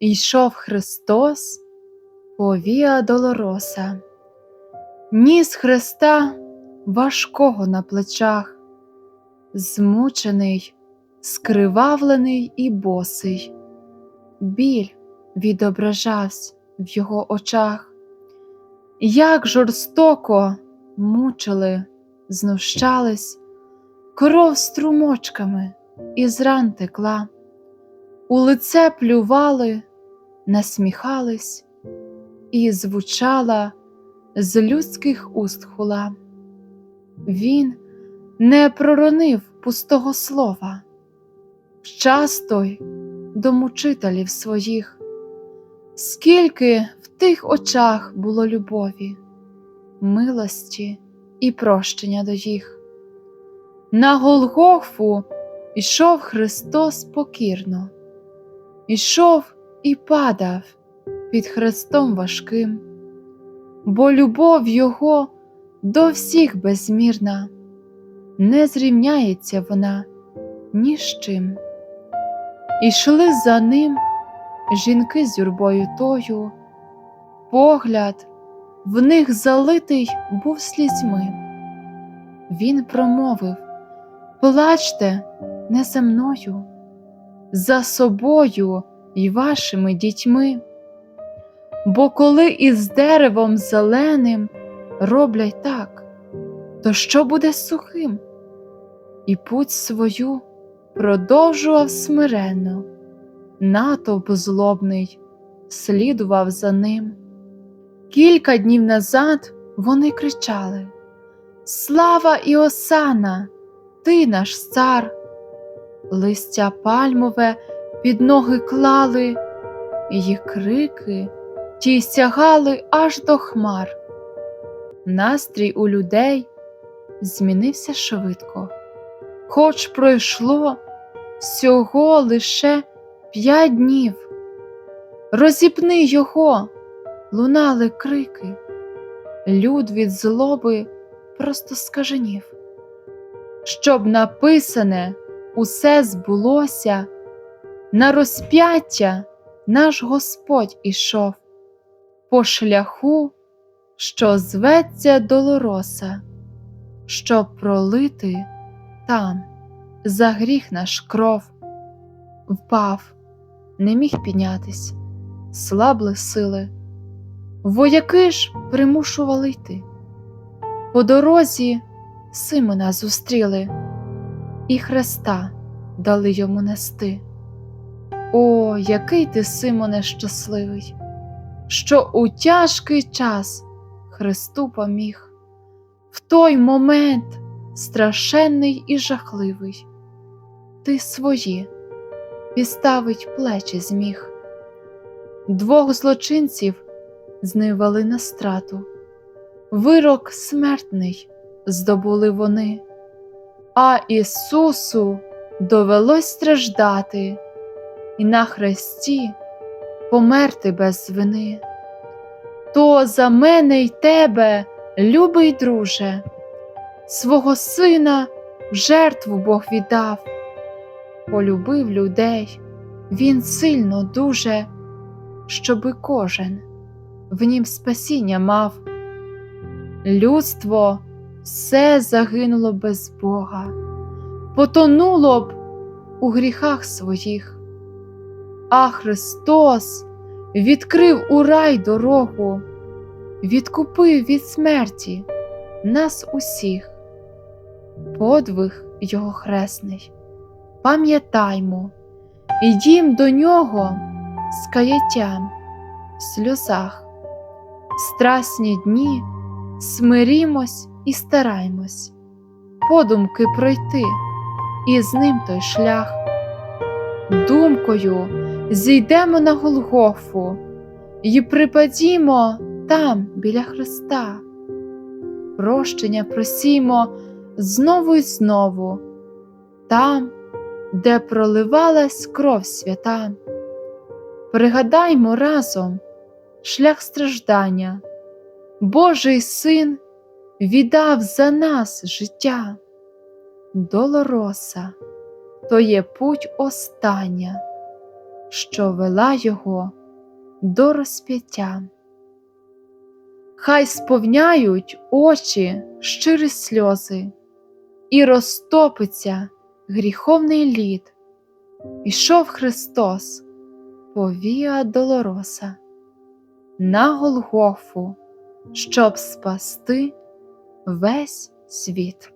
йшов Христос по Віа Долороса, ніс Христа важкого на плечах, змучений, скривавлений і босий, біль відображався в його очах, як жорстоко мучили, знущались, кров струмочками із ран текла, у лице плювали, насміхались, і звучала з людських уст хула. Він не проронив пустого слова, час той до мучителів своїх, скільки в тих очах було любові, милості і прощення до їх. На Голгофу ішов Христос покірно, ішов і падав під хрестом важким, бо любов Його до всіх безмірна, не зрівняється вона ні з чим. Ішли за ним жінки з юрбою тою, погляд в них залитий був слізьми. Він промовив Плачте не за мною, за собою і вашими дітьми, бо коли із деревом зеленим роблять так, то що буде сухим? І путь свою продовжував смиренно, натовп злобний слідував за ним. Кілька днів назад вони кричали Слава і осана, ти наш цар! Листя пальмове під ноги клали, її крики ті сягали аж до хмар. Настрій у людей змінився швидко, хоч пройшло всього лише п'ять днів. Розіпни його, лунали крики, люд від злоби просто скаженів. Щоб написане усе збулося, на розп'яття наш Господь ішов по шляху, що зветься Долороса, щоб пролити там за гріх наш кров, впав, не міг піднятись, слабли сили. Вояки ж примушували йти. По дорозі Симона зустріли, і хреста дали йому нести. О, який ти, Симоне, щасливий, що у тяжкий час Христу поміг, в той момент страшенний і жахливий, ти свої підставить плечі зміг. Двох злочинців знивали на страту, вирок смертний здобули вони, а Ісусу довелось страждати і на хресті померти без вини. То за мене й тебе, любий друже, свого сина в жертву Бог віддав, полюбив людей, він сильно дуже, щоби кожен в нім спасіння мав. Людство все загинуло без Бога, потонуло б у гріхах своїх, а Христос відкрив у рай дорогу, відкупив від смерті нас усіх, подвиг Його хресний, пам'ятаймо, ідім до нього з каяттям в сльозах, страсні дні смирімось і стараймось, подумки пройти і з ним той шлях. Думкою зійдемо на Голгофу і припадімо там біля Христа, прощення просімо знову й знову, там, де проливалась кров свята. Пригадаймо разом шлях страждання, Божий син віддав за нас життя. Долороса то є путь остання, що вела його до розп'яття. Хай сповняють очі щирі сльози, і розтопиться гріховний лід. Пішов Христос по Віа Долороса на Голгофу, щоб спасти весь світ.